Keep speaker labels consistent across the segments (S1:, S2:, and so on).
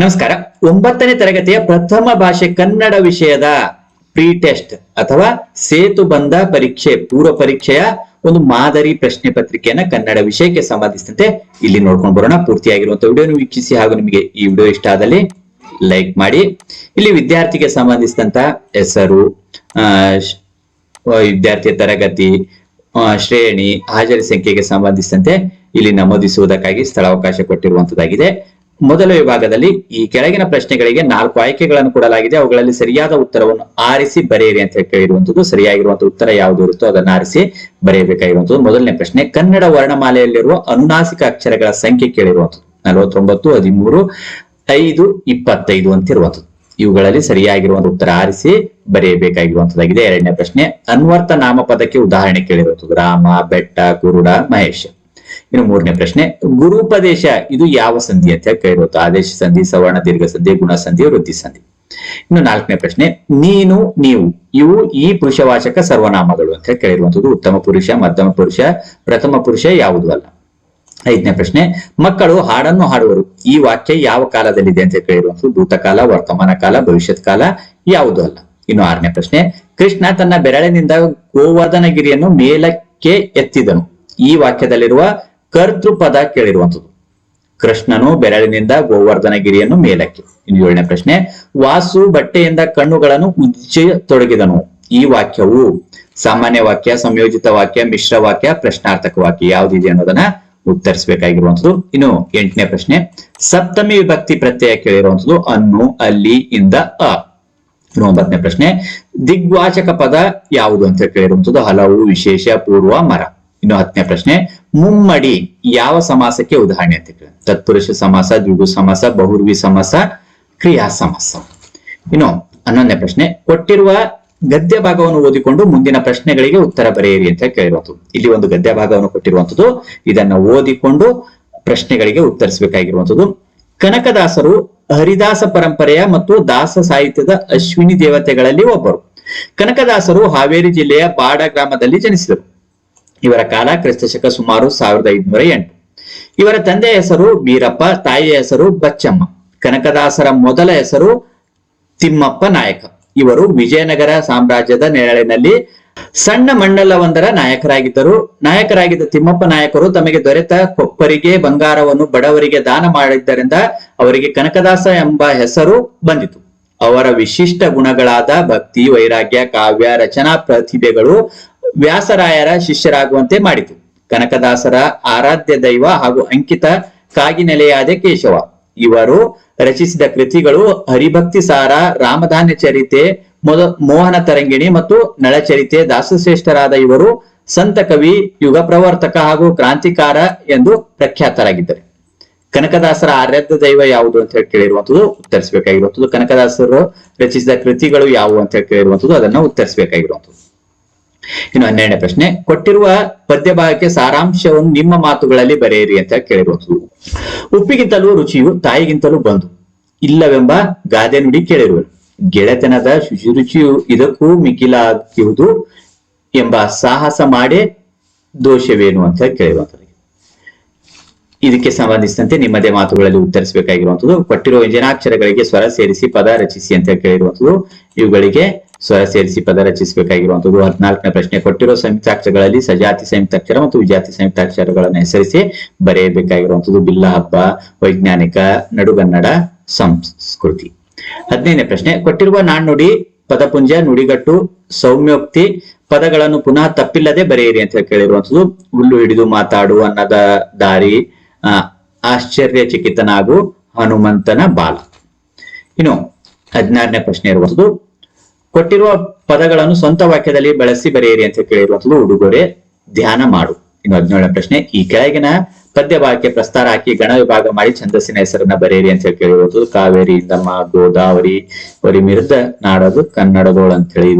S1: ನಮಸ್ಕಾರ. ಒಂಬತ್ತನೇ ತರಗತಿಯ ಪ್ರಥಮ ಭಾಷೆ ಕನ್ನಡ ವಿಷಯದ ಪ್ರೀ ಟೆಸ್ಟ್ ಅಥವಾ ಸೇತು ಬಂಧ ಪರೀಕ್ಷೆ, ಪೂರ್ವ ಪರೀಕ್ಷೆಯ ಒಂದು ಮಾದರಿ ಪ್ರಶ್ನೆ ಪತ್ರಿಕೆಯನ್ನ ಕನ್ನಡ ವಿಷಯಕ್ಕೆ ಸಂಬಂಧಿಸಿದಂತೆ ಇಲ್ಲಿ ನೋಡ್ಕೊಂಡು ಬರೋಣ. ಪೂರ್ತಿಯಾಗಿರುವಂತಹ ವಿಡಿಯೋನು ವೀಕ್ಷಿಸಿ ಹಾಗೂ ನಿಮಗೆ ಈ ವಿಡಿಯೋ ಇಷ್ಟ ಆದಲ್ಲಿ ಲೈಕ್ ಮಾಡಿ. ಇಲ್ಲಿ ವಿದ್ಯಾರ್ಥಿಗೆ ಸಂಬಂಧಿಸಿದಂತ ಹೆಸರು ವಿದ್ಯಾರ್ಥಿಯ ತರಗತಿ ಶ್ರೇಣಿ, ಹಾಜರಿ ಸಂಖ್ಯೆಗೆ ಸಂಬಂಧಿಸಿದಂತೆ ಇಲ್ಲಿ ನಮೂದಿಸುವುದಕ್ಕಾಗಿ ಸ್ಥಳಾವಕಾಶ ಕೊಟ್ಟಿರುವಂತದ್ದಾಗಿದೆ. ಮೊದಲ ವಿಭಾಗದಲ್ಲಿ ಈ ಕೆಳಗಿನ ಪ್ರಶ್ನೆಗಳಿಗೆ ನಾಲ್ಕು ಆಯ್ಕೆಗಳನ್ನು ಕೊಡಲಾಗಿದೆ. ಅವುಗಳಲ್ಲಿ ಸರಿಯಾದ ಉತ್ತರವನ್ನು ಆರಿಸಿ ಬರೆಯಿರಿ ಅಂತ ಕೇಳಿರುವಂತದ್ದು. ಸರಿಯಾಗಿರುವಂತಹ ಉತ್ತರ ಯಾವುದು ಇರುತ್ತೋ ಅದನ್ನು ಆರಿಸಿ ಬರೆಯಬೇಕಾಗಿರುವಂತದ್ದು. ಮೊದಲನೇ ಪ್ರಶ್ನೆ, ಕನ್ನಡ ವರ್ಣಮಾಲೆಯಲ್ಲಿರುವ ಅನುನಾಸಿಕ ಅಕ್ಷರಗಳ ಸಂಖ್ಯೆ ಕೇಳಿರುವಂತದ್ದು. ನಲವತ್ತೊಂಬತ್ತು, ಹದಿಮೂರು, ಐದು, ಇಪ್ಪತ್ತೈದು ಅಂತ ಇರುವಂತದ್ದು ಇವುಗಳಲ್ಲಿ ಸರಿಯಾಗಿರುವಂತ ಉತ್ತರ ಆರಿಸಿ ಬರೆಯಬೇಕಾಗಿರುವಂತದ್ದಾಗಿದೆ. ಎರಡನೇ ಪ್ರಶ್ನೆ ಅನ್ವರ್ಥ ನಾಮಪದಕ್ಕೆ ಉದಾಹರಣೆ ಕೇಳಿರುವಂತದ್ದು. ರಾಮ, ಬೆಟ್ಟ, ಕುರುಡ, ಮಹೇಶ್. ಇನ್ನು ಮೂರನೇ ಪ್ರಶ್ನೆ, ಗುರುಪದೇಶ ಇದು ಯಾವ ಸಂಧಿ ಅಂತ ಕೇಳಿರುತ್ತೆ ಆದೇಶ ಸಂಧಿ, ಸವರ್ಣ, ದೀರ್ಘ ಸಂಧಿ, ಗುಣ ಸಂಧಿ ವೃದ್ಧಿ ಸಂಧಿ. ಇನ್ನು ನಾಲ್ಕನೇ ಪ್ರಶ್ನೆ, ನೀನು, ನೀವು, ಇವು ಈ ಪುರುಷವಾಚಕ ಸರ್ವನಾಮಗಳು ಅಂತ ಕೇಳಿರುವಂತದ್ದು ಉತ್ತಮ ಪುರುಷ, ಮಧ್ಯಮ ಪುರುಷ, ಪ್ರಥಮ ಪುರುಷ ಯಾವುದು ಅಲ್ಲ. ಐದನೇ ಪ್ರಶ್ನೆ, ಮಕ್ಕಳು ಹಾಡನ್ನು ಹಾಡುವರು. ಈ ವಾಕ್ಯ ಯಾವ ಕಾಲದಲ್ಲಿದೆ ಅಂತ ಕೇಳಿರುವಂತದ್ದು ಭೂತಕಾಲ, ವರ್ತಮಾನ ಕಾಲ ಭವಿಷ್ಯತ್ ಕಾಲ ಯಾವುದು ಅಲ್ಲ. ಇನ್ನು ಆರನೇ ಪ್ರಶ್ನೆ, ಕೃಷ್ಣ ತನ್ನ ಬೆರಳಿನಿಂದ ಗೋವರ್ಧನಗಿರಿಯನ್ನು ಮೇಲಕ್ಕೆ ಎತ್ತಿದನು. ಈ ವಾಕ್ಯದಲ್ಲಿರುವ ಕರ್ತೃ ಪದ ಕೇಳಿರುವಂತದ್ದು ಕೃಷ್ಣನು ಬೆರಳಿನಿಂದ ಗೋವರ್ಧನಗಿರಿಯನ್ನು ಮೇಲಕ್ಕೆ. ಇನ್ನು ಏಳನೇ ಪ್ರಶ್ನೆ, ವಾಸು ಬಟ್ಟೆಯಿಂದ ಕಣ್ಣುಗಳನ್ನು ಉಜ್ಜತೊಡಗಿದನು ಈ ವಾಕ್ಯವು ಸಾಮಾನ್ಯ ವಾಕ್ಯ, ಸಂಯೋಜಿತ ವಾಕ್ಯ, ಮಿಶ್ರ ವಾಕ್ಯ, ಪ್ರಶ್ನಾರ್ಥಕ ವಾಕ್ಯ ಯಾವ್ದಿದೆ ಅನ್ನೋದನ್ನ ಉತ್ತರಿಸಬೇಕಾಗಿರುವಂಥದ್ದು. ಇನ್ನು ಎಂಟನೇ ಪ್ರಶ್ನೆ, ಸಪ್ತಮಿ ವಿಭಕ್ತಿ ಪ್ರತ್ಯಯ ಕೇಳಿರುವಂಥದ್ದು, ಅನ್ನು, ಅಲ್ಲಿ, ಇಂದ, ಅ. ಪ್ರಶ್ನೆ, ದಿಗ್ವಾಚಕ ಪದ ಯಾವುದು ಅಂತ ಕೇಳಿರುವಂಥದ್ದು, ಹಲವು, ವಿಶೇಷ, ಪೂರ್ವ, ಮರ. ಇನ್ನು ಹತ್ತನೇ ಪ್ರಶ್ನೆ. ಮುಮ್ಮಡಿ ಯಾವ ಸಮಾಸಕ್ಕೆ ಉದಾಹರಣೆ ಅಂತ ತತ್ಪುರುಷ ಸಮಾಸ ದ್ವಿಗು ಸಮಾಸ, ಬಹುರ್ವಿ ಸಮಾಸ, ಕ್ರಿಯಾ ಸಮಾಸ. ಇನ್ನು ಹನ್ನೊಂದನೇ ಪ್ರಶ್ನೆ. ಕೊಟ್ಟಿರುವ ಗದ್ಯ ಭಾಗವನ್ನು ಓದಿಕೊಂಡು ಮುಂದಿನ ಪ್ರಶ್ನೆಗಳಿಗೆ ಉತ್ತರ ಬರೆಯಿರಿ ಅಂತ ಕೇಳಿರುವಂತದ್ದು ಇಲ್ಲಿ ಒಂದು ಗದ್ಯ ಭಾಗವನ್ನು ಕೊಟ್ಟಿರುವಂತದ್ದು. ಇದನ್ನ ಓದಿಕೊಂಡು ಪ್ರಶ್ನೆಗಳಿಗೆ ಉತ್ತರಿಸಬೇಕಾಗಿರುವಂತದ್ದು. ಕನಕದಾಸರು ಹರಿದಾಸ ಪರಂಪರೆಯ ಮತ್ತು ದಾಸ ಸಾಹಿತ್ಯದ ಅಶ್ವಿನಿ ದೇವತೆಗಳಲ್ಲಿ ಒಬ್ಬರು. ಕನಕದಾಸರು ಹಾವೇರಿ ಜಿಲ್ಲೆಯ ಬಾಡ ಗ್ರಾಮದಲ್ಲಿ ಜನಿಸಿದರು. ಇವರ ಕಾಲ ಕ್ರಿಸ್ತಶಕ ಸುಮಾರು ಸಾವಿರದ ಐದುನೂರ ಎಂಟು. ಇವರ ತಂದೆಯ ಹೆಸರು ಬೀರಪ್ಪ ತಾಯಿಯ ಹೆಸರು ಬಚ್ಚಮ್ಮ. ಕನಕದಾಸರ ಮೊದಲ ಹೆಸರು ತಿಮ್ಮಪ್ಪ ನಾಯಕ. ಇವರು ವಿಜಯನಗರ ಸಾಮ್ರಾಜ್ಯದ ನೆರಳಿನಲ್ಲಿ ಸಣ್ಣ ಮಂಡಲವೊಂದರ ನಾಯಕರಾಗಿದ್ದರು. ನಾಯಕರಾಗಿದ್ದ ತಿಮ್ಮಪ್ಪ ನಾಯಕರು ತಮಗೆ ದೊರೆತ ಕೊಪ್ಪರಿಗೆ, ಬಂಗಾರವನ್ನು ಬಡವರಿಗೆ ದಾನ ಮಾಡಿದ್ದರಿಂದ ಅವರಿಗೆ ಕನಕದಾಸ ಎಂಬ ಹೆಸರು ಬಂದಿತು. ಅವರ ವಿಶಿಷ್ಟ ಗುಣಗಳಾದ ಭಕ್ತಿ, ವೈರಾಗ್ಯ, ಕಾವ್ಯ, ರಚನಾ ಪ್ರತಿಭೆಗಳು ವ್ಯಾಸರಾಯರ ಶಿಷ್ಯರಾಗುವಂತೆ ಮಾಡಿತು. ಕನಕದಾಸರ ಆರಾಧ್ಯ ದೈವ ಹಾಗೂ ಅಂಕಿತ ಕಾಗಿನೆಲೆಯಾದ ಕೇಶವ. ಇವರು ರಚಿಸಿದ ಕೃತಿಗಳು ಹರಿಭಕ್ತಿ ಸಾರ, ರಾಮಧಾನ್ಯ ಚರಿತೆ ಮೊದ ಮೋಹನ ತರಂಗಿಣಿ ಮತ್ತು ನಳಚರಿತೆ ದಾಸಶ್ರೇಷ್ಠರಾದ ಇವರು ಸಂತ ಕವಿ, ಯುಗ ಪ್ರವರ್ತಕ ಹಾಗೂ ಕ್ರಾಂತಿಕಾರ ಎಂದು ಪ್ರಖ್ಯಾತರಾಗಿದ್ದಾರೆ. ಕನಕದಾಸರ ಆರಾಧ್ಯ ದೈವ ಯಾವುದು ಅಂತ ಹೇಳಿ ಕೇಳಿರುವಂತದ್ದು ಉತ್ತರಿಸಬೇಕಾಗಿರುವಂತದ್ದು ಕನಕದಾಸರು ರಚಿಸಿದ ಕೃತಿಗಳು ಯಾವುವು ಅಂತ ಹೇಳಿ ಕೇಳಿರುವಂತದ್ದು ಅದನ್ನ ಉತ್ತರಿಸಬೇಕಾಗಿರುವಂತದ್ದು ಇನ್ನು ಹನ್ನೆರಡನೇ ಪ್ರಶ್ನೆ, ಕೊಟ್ಟಿರುವ ಪದ್ಯ ಭಾಗಕ್ಕೆ ಸಾರಾಂಶವನ್ನು ನಿಮ್ಮ ಮಾತುಗಳಲ್ಲಿ ಬರೆಯಿರಿ ಅಂತ ಕೇಳಿರುವಂತದ್ದು ಉಪ್ಪಿಗಿಂತಲೂ ರುಚಿಯು ತಾಯಿಗಿಂತಲೂ ಬಂದು, ಇಲ್ಲವೆಂಬ ಗಾದೆ ನುಡಿ ಕೇಳಿರುವರು ಗೆಳೆತನದ ಶುಚಿರುಚಿಯು ಇದಕ್ಕೂ ಮಿಕ್ಕಿಲಾಗುವುದು ಎಂಬ ಸಾಹಸ ಮಾಡೇ ದೋಷವೇನು ಅಂತ ಕೇಳಿರುವಂಥದ್ದು. ಇದಕ್ಕೆ ಸಂಬಂಧಿಸಿದಂತೆ ನಿಮ್ಮದೇ ಮಾತುಗಳಲ್ಲಿ ಉತ್ತರಿಸಬೇಕಾಗಿರುವಂಥದ್ದು, ಕೊಟ್ಟಿರುವ ವ್ಯಂಜನಾಕ್ಷರಗಳಿಗೆ ಸ್ವರ ಸೇರಿಸಿ ಪದ ರಚಿಸಿ ಅಂತ ಕೇಳಿರುವಂಥದ್ದು. ಇವುಗಳಿಗೆ ಸ್ವರ ಸೇರಿಸಿ ಪದ ರಚಿಸಬೇಕಾಗಿರುವಂತದ್ದು ಹದಿನಾಲ್ಕನೇ ಪ್ರಶ್ನೆ ಕೊಟ್ಟಿರುವ ಸಂಯುಕ್ತಾಕ್ಷರಗಳಲ್ಲಿ ಸಜಾತಿ ಸಂಯುಕ್ತಾಕ್ಷರ ಮತ್ತು ವಿಜಾತಿ ಸಂಯುಕ್ತಾಕ್ಷರಗಳನ್ನು ಹೆಸರಿಸಿ ಬರೆಯಬೇಕಾಗಿರುವಂತದ್ದು ಬಿಲ್ಲ ಹಬ್ಬ, ವೈಜ್ಞಾನಿಕ, ನಡುಗನ್ನಡ, ಸಂಸ್ಕೃತಿ. ಹದಿನೈದನೇ ಪ್ರಶ್ನೆ, ಕೊಟ್ಟಿರುವ ನಾಣ್ಣುಡಿ, ಪದಪುಂಜ, ನುಡಿಗಟ್ಟು, ಸೌಮ್ಯೋಕ್ತಿ ಪದಗಳನ್ನು ಪುನಃ ತಪ್ಪಿಲ್ಲದೆ ಬರೆಯಿರಿ ಅಂತ ಕೇಳಿರುವಂತದ್ದು ಹುಲ್ಲು ಹಿಡಿದು ಮಾತಾಡು ಅನ್ನದ ದಾರಿ ಆಶ್ಚರ್ಯ ಆಶ್ಚರ್ಯಚಕಿತನಾಗು ಹನುಮಂತನ ಬಾಲ. ಇನ್ನು ಹದಿನಾರನೇ ಪ್ರಶ್ನೆ ಇರುವಂತದ್ದು ಕೊಟ್ಟಿರುವ ಪದಗಳನ್ನು ಸ್ವಂತ ವಾಕ್ಯದಲ್ಲಿ ಬಳಸಿ ಬರೆಯಿರಿ ಅಂತ ಕೇಳಿರುವಂತದ್ದು ಉಡುಗೊರೆ ಧ್ಯಾನ ಮಾಡು. ಇನ್ನು ಹದಿನೇಳನೇ ಪ್ರಶ್ನೆ, ಈ ಕೆಳಗಿನ ಪದ್ಯ ವಾಕ್ಯ ಪ್ರಸ್ತಾರ ಹಾಕಿ ಗಣ ವಿಭಾಗ ಮಾಡಿ ಛಂದಸ್ಸಿನ ಹೆಸರನ್ನ ಬರೆಯಿರಿ ಅಂತ ಹೇಳಿ ಕೇಳಿರುವಂತದ್ದು ಕಾವೇರಿ ದಮ್ಮ ಗೋದಾವರಿ ವರಿ ಮಿರ್ದ ನಾಡೋದು, ಕನ್ನಡದೋಳು ಅಂತ ಹೇಳಿ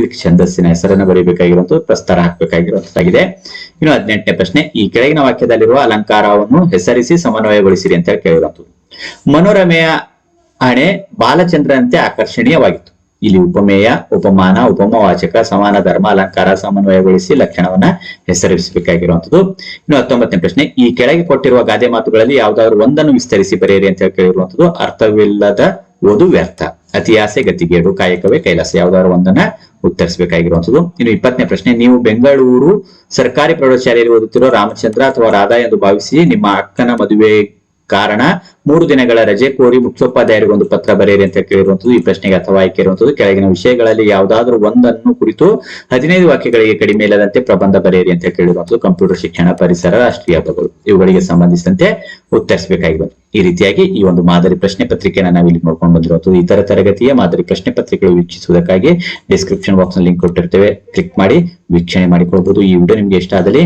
S1: ಇದಕ್ಕೆ ಛಂದಸ್ಸಿನ ಹೆಸರನ್ನ ಬರೀಬೇಕಾಗಿರುವಂತದ್ದು, ಪ್ರಸ್ತಾರ ಹಾಕಬೇಕಾಗಿರುವಂತದ್ದಾಗಿದೆ. ಇನ್ನು ಹದಿನೆಂಟನೇ ಪ್ರಶ್ನೆ, ಈ ಕೆಳಗಿನ ವಾಕ್ಯದಲ್ಲಿರುವ ಅಲಂಕಾರವನ್ನು ಹೆಸರಿಸಿ ಸಮನ್ವಯಗೊಳಿಸಿರಿ ಅಂತ ಹೇಳಿ ಕೇಳಿರುವಂತದ್ದು. ಮನೋರಮೆಯ ಹಣೆ ಬಾಲಚಂದ್ರನಂತೆ ಆಕರ್ಷಣೀಯವಾಗಿತ್ತು. ಇಲ್ಲಿ ಉಪಮೇಯ, ಉಪಮಾನ, ಉಪಮವಾಚಕ, ಸಮಾನ ಧರ್ಮ, ಅಲಂಕಾರ, ಸಮನ್ವಯಗೊಳಿಸಿ ಲಕ್ಷಣವನ್ನ ಹೆಸರಿಸಬೇಕಾಗಿರುವಂತದ್ದು ಇನ್ನು ಹತ್ತೊಂಬತ್ತನೇ ಪ್ರಶ್ನೆ, ಈ ಕೆಳಗೆ ಕೊಟ್ಟಿರುವ ಗಾದೆ ಮಾತುಗಳಲ್ಲಿ ಯಾವ್ದಾದ್ರು ಒಂದನ್ನು ವಿಸ್ತರಿಸಿ ಬರೆಯಿರಿ ಅಂತ ಕೇಳಿರುವಂತದ್ದು ಅರ್ಥವಿಲ್ಲದ ಓದು ವ್ಯರ್ಥ. ಅತಿ ಆಸೆ, ಗತಿಗೇಡು, ಕಾಯಕವೇ ಕೈಲಾಸ, ಯಾವ್ದಾದ್ರು ಒಂದನ್ನ ಉತ್ತರಿಸಬೇಕಾಗಿರುವಂತದ್ದು ಇನ್ನು ಇಪ್ಪತ್ತನೇ ಪ್ರಶ್ನೆ, ನೀವು ಬೆಂಗಳೂರು ಸರ್ಕಾರಿ ಪ್ರೌಢಶಾಲೆಯಲ್ಲಿ ಓದುತ್ತಿರೋ ರಾಮಚಂದ್ರ ಅಥವಾ ರಾಧಾ ಎಂದು ಭಾವಿಸಿ ನಿಮ್ಮ ಅಕ್ಕನ ಮದುವೆ ಕಾರಣ ಮೂರು ದಿನಗಳ ರಜೆ ಕೋರಿ ಮುಖ್ಯೋಪಾಧ್ಯಾಯರಿಗೆ ಒಂದು ಪತ್ರ ಬರೆಯಿರಿ ಅಂತ ಕೇಳಿರುವಂತದ್ದು ಈ ಪ್ರಶ್ನೆಗೆ ಅಥವಾ ಆಯ್ಕೆ ಇರುವಂತದ್ದು ಕೆಳಗಿನ ವಿಷಯಗಳಲ್ಲಿ ಯಾವುದಾದ್ರೂ ಒಂದನ್ನು ಕುರಿತು ಹದಿನೈದು ವಾಕ್ಯಗಳಿಗೆ ಕಡಿಮೆ ಇಲ್ಲದಂತೆ ಪ್ರಬಂಧ ಬರೆಯಿರಿ ಅಂತ ಕೇಳಿರುವಂತದ್ದು ಕಂಪ್ಯೂಟರ್ ಶಿಕ್ಷಣ ಪರಿಸರ, ರಾಷ್ಟ್ರೀಯ ಹಬ್ಬಗಳು. ಇವುಗಳಿಗೆ ಸಂಬಂಧಿಸಿದಂತೆ ಉತ್ತರಿಸಬೇಕಾಗಿರೋದು ಈ ರೀತಿಯಾಗಿ ಈ ಒಂದು ಮಾದರಿ ಪ್ರಶ್ನೆ ಪತ್ರಿಕೆಯನ್ನು ನಾವು ಇಲ್ಲಿ ನೋಡ್ಕೊಂಡು ಬಂದಿರುವಂತದ್ದು ಇತರ ತರಗತಿಯ ಮಾದರಿ ಪ್ರಶ್ನೆ ಪತ್ರಿಕೆಗಳು ವೀಕ್ಷಿಸುವುದಕ್ಕಾಗಿ ಡಿಸ್ಕ್ರಿಪ್ಷನ್ ಬಾಕ್ಸ್ ಲಿಂಕ್ ಕೊಟ್ಟಿರ್ತೇವೆ. ಕ್ಲಿಕ್ ಮಾಡಿ, ವೀಕ್ಷಣೆ ಮಾಡಿಕೊಳ್ಬಹುದು ಈ ವಿಡಿಯೋ ನಿಮ್ಗೆ ಇಷ್ಟ ಆದಲ್ಲಿ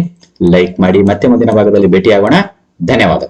S1: ಲೈಕ್ ಮಾಡಿ. ಮತ್ತೆ ಮುಂದಿನ ಭಾಗದಲ್ಲಿ ಭೇಟಿಯಾಗೋಣ. ಧನ್ಯವಾದ.